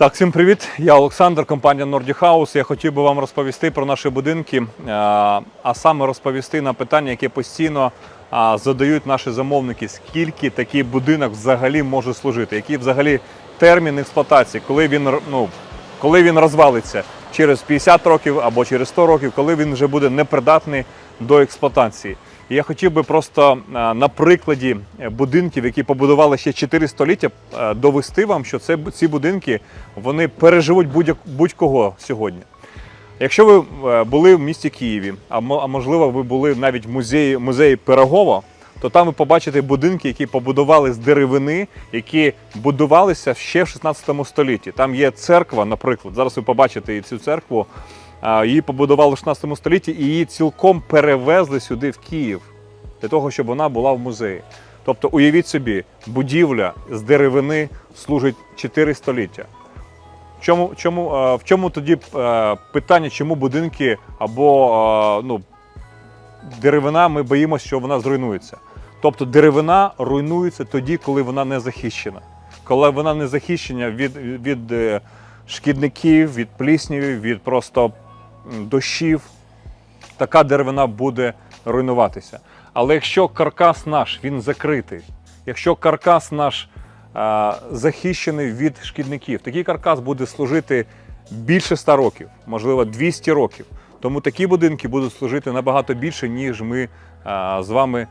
Так, всім привіт. Я Олександр, компанія Nordic House. Я хотів би вам розповісти про наші будинки, е, а саме розповісти на питання, яке постійно задають наші замовники, скільки такий будинок взагалі може служити, який взагалі термін експлуатації, коли він ну, коли він розвалиться через 50 років або через 100 років, коли він вже буде непридатний до експлуатації. І я хотів би просто на прикладі е, будинків, які побудували ще 4 століття, е, довести вам, що це, ці будинки вони переживуть будь- будь-кого сьогодні. Якщо ви е, були в місті Києві, а можливо, ви були навіть в музеї, музеї Пирогова, то там ви побачите будинки, які побудували з деревини, які будувалися ще в 16 столітті. Там є церква, наприклад. Зараз ви побачите і цю церкву. Її побудували в 16 столітті і її цілком перевезли сюди в Київ для того, щоб вона була в музеї. Тобто, уявіть собі, будівля з деревини служить 4 століття. Чому, чому, в чому тоді е, питання, чому будинки або ну, деревина, ми боїмося, що вона зруйнується. Тобто деревина руйнується тоді, коли вона не захищена. Коли вона не захищена від, від е, шкідників, від пліснів, від просто дощів, така деревина буде руйнуватися. Але якщо каркас наш він закритий, якщо каркас наш а, захищений від шкідників, такий каркас буде служити більше 100 років, можливо, 200 років. Тому такі будинки будуть служити набагато більше, ніж ми а, з вами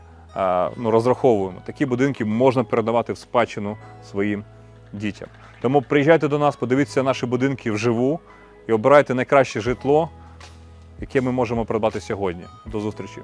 ну, розраховуємо. Такі будинки можна передавати в спадщину своїм дітям. Тому приїжджайте до нас, подивіться наші будинки вживу і обирайте найкраще житло, яке ми можемо придбати сьогодні. До зустрічі!